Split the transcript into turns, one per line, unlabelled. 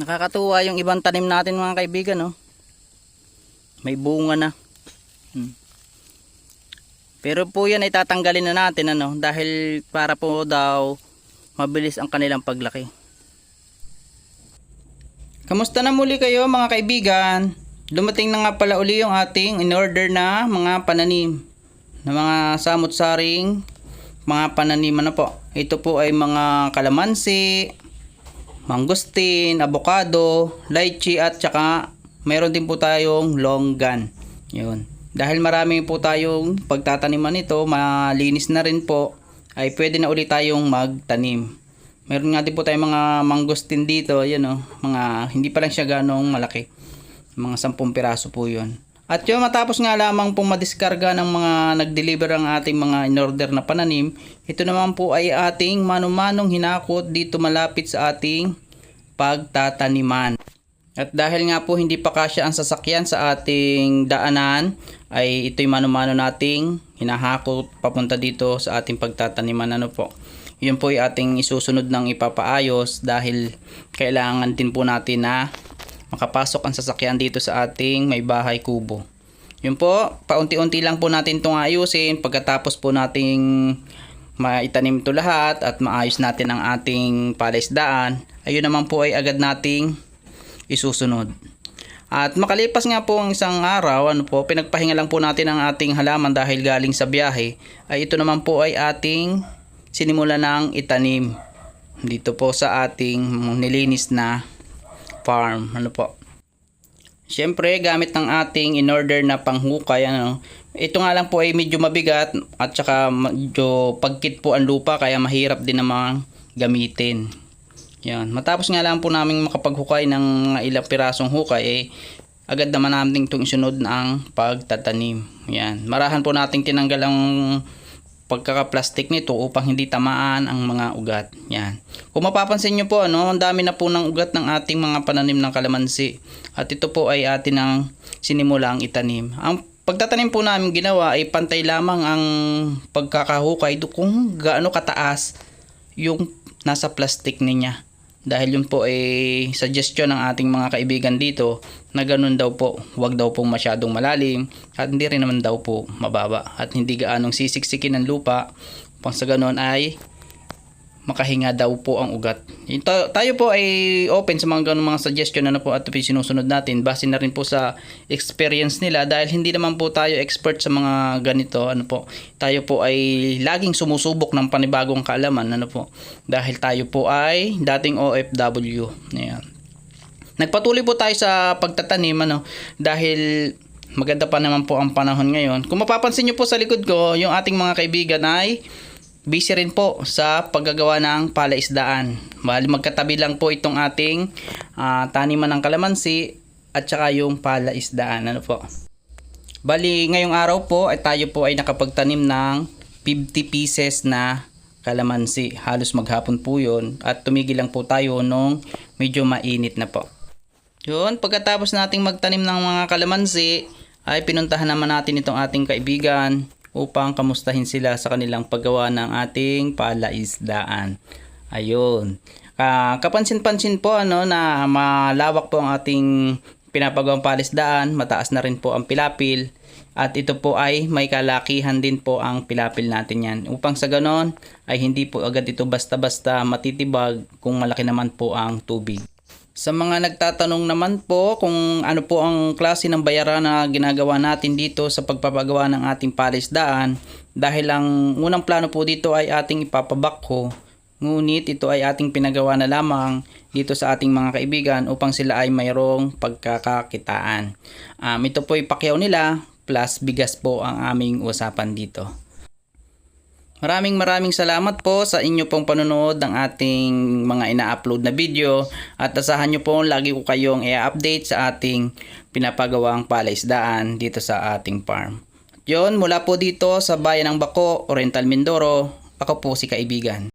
Nakakatuwa yung ibang tanim natin mga kaibigan, no? May bunga na. Hmm. Pero po yan ay tatanggalin na natin, ano? Dahil para po daw mabilis ang kanilang paglaki. Kamusta na muli kayo mga kaibigan? Dumating na nga pala uli yung ating in-order na mga pananim. Na mga samot-saring mga pananiman na po. Ito po ay mga kalamansi, mangustin, avocado, lychee at saka mayroon din po tayong longgan. Yun. Dahil marami po tayong pagtataniman nito, malinis na rin po, ay pwede na ulit tayong magtanim. Meron nga din po tayong mga mangustin dito, yun o, mga hindi pa lang siya ganong malaki. Mga 10 piraso po yun. At yun, matapos nga lamang pong madiskarga ng mga nag-deliver ang ating mga in-order na pananim, ito naman po ay ating manumanong hinakot dito malapit sa ating pagtataniman. At dahil nga po hindi pa kasya ang sasakyan sa ating daanan, ay ito'y mano-mano nating hinahakot papunta dito sa ating pagtataniman. Ano po? Yun po ay ating isusunod ng ipapaayos dahil kailangan din po natin na makapasok ang sasakyan dito sa ating may bahay kubo. Yun po, paunti-unti lang po natin itong ayusin pagkatapos po nating maitanim ito lahat at maayos natin ang ating palaisdaan. Ayun naman po ay agad nating isusunod. At makalipas nga po ang isang araw, ano po, pinagpahinga lang po natin ang ating halaman dahil galing sa biyahe, ay ito naman po ay ating sinimula ng itanim dito po sa ating nilinis na farm. Ano po? Siyempre, gamit ng ating in-order na panghukay, ano, ito nga lang po ay medyo mabigat at saka medyo pagkit po ang lupa kaya mahirap din namang gamitin. Yan. Matapos nga lang po namin makapaghukay ng ilang pirasong hukay, eh, agad naman namin itong isunod ang pagtatanim. Yan. Marahan po nating tinanggal ang pagkaka-plastic nito upang hindi tamaan ang mga ugat. Yan. Kung mapapansin nyo po, ano, ang dami na po ng ugat ng ating mga pananim ng kalamansi. At ito po ay atin ang sinimula ang itanim. Ang pagtatanim po namin ginawa ay pantay lamang ang pagkakahukay kung gaano kataas yung nasa plastic niya. Dahil yun po ay suggestion ng ating mga kaibigan dito na ganun daw po, wag daw pong masyadong malalim at hindi rin naman daw po mababa at hindi gaanong sisiksikin ng lupa. Pang sa ganun ay makahinga daw po ang ugat. Tayo po ay open sa mga ganung mga suggestion na po at ito sinusunod natin base na rin po sa experience nila dahil hindi naman po tayo expert sa mga ganito ano po tayo po ay laging sumusubok ng panibagong kaalaman ano po dahil tayo po ay dating OFW ayan Nagpatuloy po tayo sa pagtatanim ano dahil maganda pa naman po ang panahon ngayon. Kung mapapansin niyo po sa likod ko, yung ating mga kaibigan ay busy rin po sa paggagawa ng palaisdaan. Bali magkatabi lang po itong ating ah, taniman ng kalamansi at saka yung palaisdaan. Ano po? Bali ngayong araw po ay tayo po ay nakapagtanim ng 50 pieces na kalamansi. Halos maghapon po yun at tumigil lang po tayo nung medyo mainit na po. Yun, pagkatapos nating magtanim ng mga kalamansi, ay pinuntahan naman natin itong ating kaibigan upang kamustahin sila sa kanilang paggawa ng ating palaisdaan. Ayun. Ah, kapansin-pansin po ano na malawak po ang ating pinapagawang palaisdaan, mataas na rin po ang pilapil at ito po ay may kalakihan din po ang pilapil natin yan. Upang sa ganon ay hindi po agad ito basta-basta matitibag kung malaki naman po ang tubig. Sa mga nagtatanong naman po kung ano po ang klase ng bayaran na ginagawa natin dito sa pagpapagawa ng ating palisdaan dahil ang unang plano po dito ay ating ipapabakho ngunit ito ay ating pinagawa na lamang dito sa ating mga kaibigan upang sila ay mayroong pagkakakitaan. Um, ito po ay pakyaw nila plus bigas po ang aming usapan dito. Maraming maraming salamat po sa inyo pong panonood ng ating mga ina-upload na video at asahan nyo po lagi ko kayong i-update sa ating pinapagawang palaisdaan dito sa ating farm. At yun, mula po dito sa bayan ng Bako, Oriental Mindoro, ako po si Kaibigan.